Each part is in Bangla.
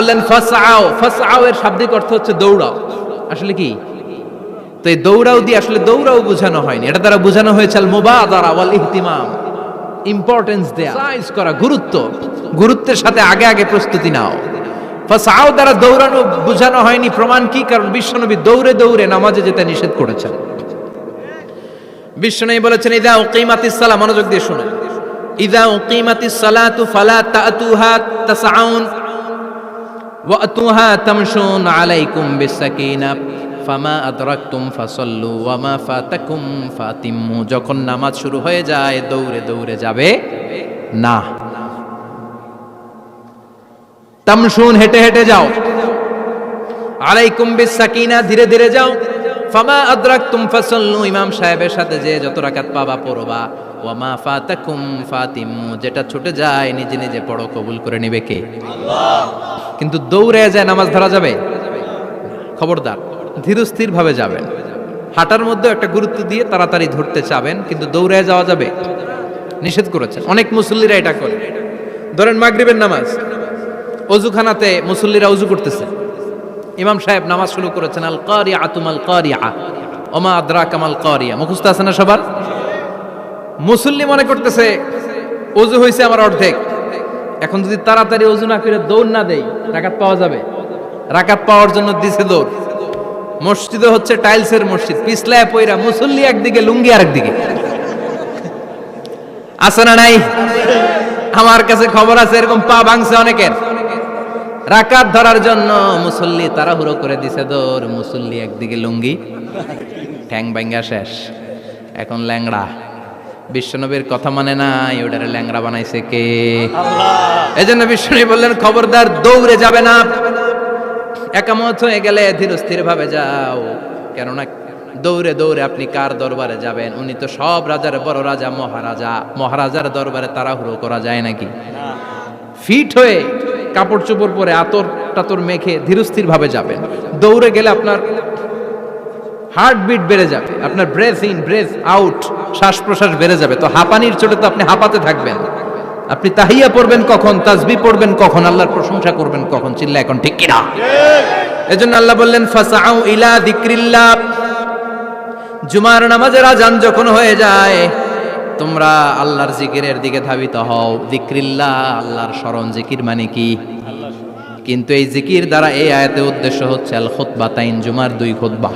বললেন ফাসআও ফাসআও এর শাব্দিক অর্থ হচ্ছে দৌড়াও। আসলে কি? তো এই দৌড়াও দিয়ে আসলে দৌড়াও বোঝানো হয়নি। এটা দ্বারা বোঝানো হয়েছে আল ওয়াল ইহতিমাম ইম্পর্টেন্স দেয়া সাইজ করা, গুরুত্ব, গুরুত্বের সাথে আগে আগে প্রস্তুতি নাও। ফাসআও দ্বারা দৌড়ানো, বোঝানো হয়নি, প্রমাণ কি? কারণ বিশ্বনবী দৌড়ে দৌড়ে নামাজে যেতে নিষেধ করেছেন। বিশ্বনবী বলেছেন, ইদা উকিমাতিস সালাহ, মনোযোগ দিয়ে শুনুন। ইদা উকিমাতিস সালাতু ফালা তাতুহা তাসআউন যখন নামাজ শুরু হয়ে যায়, দৌড়ে দৌড়ে যাবে না। তামশুন, হেঁটে হেঁটে যাও। আলাইকুম বিসাকিনা, ধীরে ধীরে যাও। ফামা আদরাকতুম ফাসাল্লু, ইমাম সাহেবের সাথে যে যত রাকাত পাবা, পড়বা। ওয়ামা ফাতাকুম যেটা ছুটে যায়, নিজে নিজে পড়ো, কবুল করে নেবে কে? কিন্তু দৌড়ে যায় নামাজ ধরা যাবে? খবরদার ধীরস্থির ভাবে যাবেন। হাঁটার মধ্যে একটা গুরুত্ব দিয়ে তাড়াতাড়ি ধরতে চাবেন, কিন্তু দৌড়ে যাওয়া যাবে? নিষেধ করেছেন। অনেক মুসল্লিরা এটা করে। ধরেন মাগরিবের নামাজ। অজুখানাতে মুসল্লিরা অজু করতেছে। ইমাম সাহেব নামাজ শুরু করেছেন আল কারিয়া আতুমাল কারিয়া ওমা আদ্রা কামাল কারিয়া। মুখস্থ আছে না সবার? মুসল্লি মনে করতেছে অজু হয়েছে আমার অর্ধেক। এখন যদি তাড়াতাড়ি অজু না করে দৌড় না দেই, রাকাত পাওয়া যাবে। রাকাত পাওয়ার জন্য দিছে দৌড়। মসজিদে হচ্ছে টাইলসের মসজিদ। পিছলায় পয়রা মুসল্লি একদিকে, লুঙ্গি আরেকদিকে। আছে না নাই? আমার কাছে খবর আছে, এরকম পা ভাঙছে অনেকের। রাকাত ধরার জন্য মুসল্লি তাড়াহুড়ো করে দিছে দৌড়। মুসল্লি একদিকে লুঙ্গি, ঠ্যাং ভাঙ্গা শেষ। এখন ল্যাংড়া। বিশ্বনবীর কথা মানে নাই ওটারে ল্যাংড়া বানাইছে কে? এই জন্য বিশ্বনবী বললেন খবরদার দৌড়ে যাবে না। একামত হয়ে গেলে ধীর স্থির ভাবে যাও। কেননা দৌড়ে দৌড়ে আপনি কার দরবারে যাবেন? উনি তো সব রাজার বড় রাজা মহারাজা। মহারাজার দরবারে তাড়াহুড়ো করা যায় নাকি? ফিট হয়ে কাপড় চোপড় পরে আতর টাতর মেখে ধীরস্থির ভাবে যাবেন। দৌড়ে গেলে আপনার হার্টবিট বেড়ে যাবে, আপনার ব্রেথ ইন ব্রেথ আউট শ্বাস প্রশ্বাস বেড়ে যাবে। তো হাঁপানির চোটে তো আপনি হাঁপাতে থাকবেন। আপনি তাহিয়া পড়বেন কখন, তাজবি পড়বেন কখন, আল্লাহর প্রশংসা করবেন কখন চিল্লা এখন ঠিক কিনা? এজন্য আল্লাহ বললেন, ফাসাউ ইলা যিকরিল্লাহ জুমার নামাজের আজান যখন হয়ে যায়, তোমরা আল্লাহর জিকিরের দিকে ধাবিত হও। যিকরিল্লাহ আল্লাহর স্মরণ, জিকির মানে কি? কিন্তু এই জিকির দ্বারা এই আয়াতের উদ্দেশ্য হচ্ছে আল খুতবা তাইন, জুমার দুই খুতবা।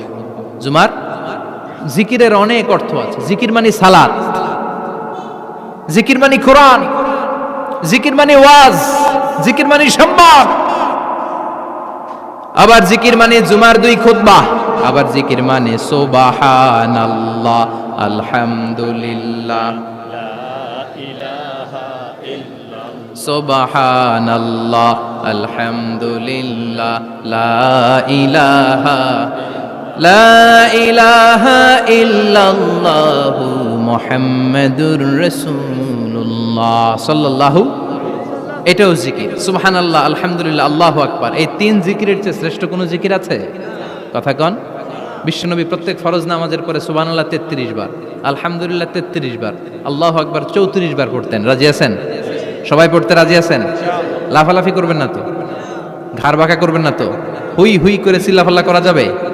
জুমার? জিকিরের অনেক অর্থ আছে। জিকির মানে সালাত। জিকির মানে কোরআন। জিকির মানে ওয়াজ। জিকির মানে সংবাদ আবার জিকির মানে জুমার দুই খুতবা। আবার জিকির মানে সুবহানাল্লাহ, আলহামদুলিল্লাহ। সুবহানাল্লাহ, আলহামদুলিল্লাহ, লা ইলাহা মুহাম্মাদুর রাসূলুল্লাহ সাল্লাল্লাহু, এটাও জিকির। সুবহানাল্লাহ, আলহামদুলিল্লাহ, আল্লাহু আকবার। এই তিন জিকিরের চেয়ে শ্রেষ্ঠ কোনো জিকির আছে? কথা কন। বিশ্বনবী প্রত্যেক ফরজ নামাজের পরে সুবহানাল্লাহ তেত্রিশ বার, আলহামদুলিল্লাহ তেত্রিশ বার, আল্লাহু আকবার চৌত্রিশ বার পড়তেন। রাজি আছেন? সবাই পড়তে রাজি আছেন? লাফালাফি করবেন না তো? ঘাড় বাঁকা করবেন না তো? হুই হুই করে চিল্লাফাল্লা করা যাবে?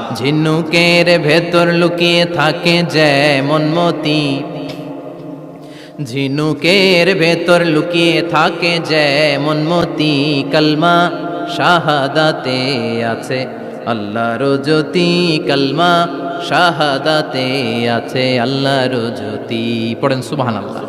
ঝিনুকের ভেতর লুকিয়ে থাকে যেমন মতি। ঝিনুকের ভেতর লুকিয়ে থাকে যেমন মতি। কালমা শাহাদাতে আছে, আল্লাহর জ্যোতি। কালমা শাহাদাতে আছে, আল্লাহর জ্যোতি। পড়েন সুবহানাল্লাহ।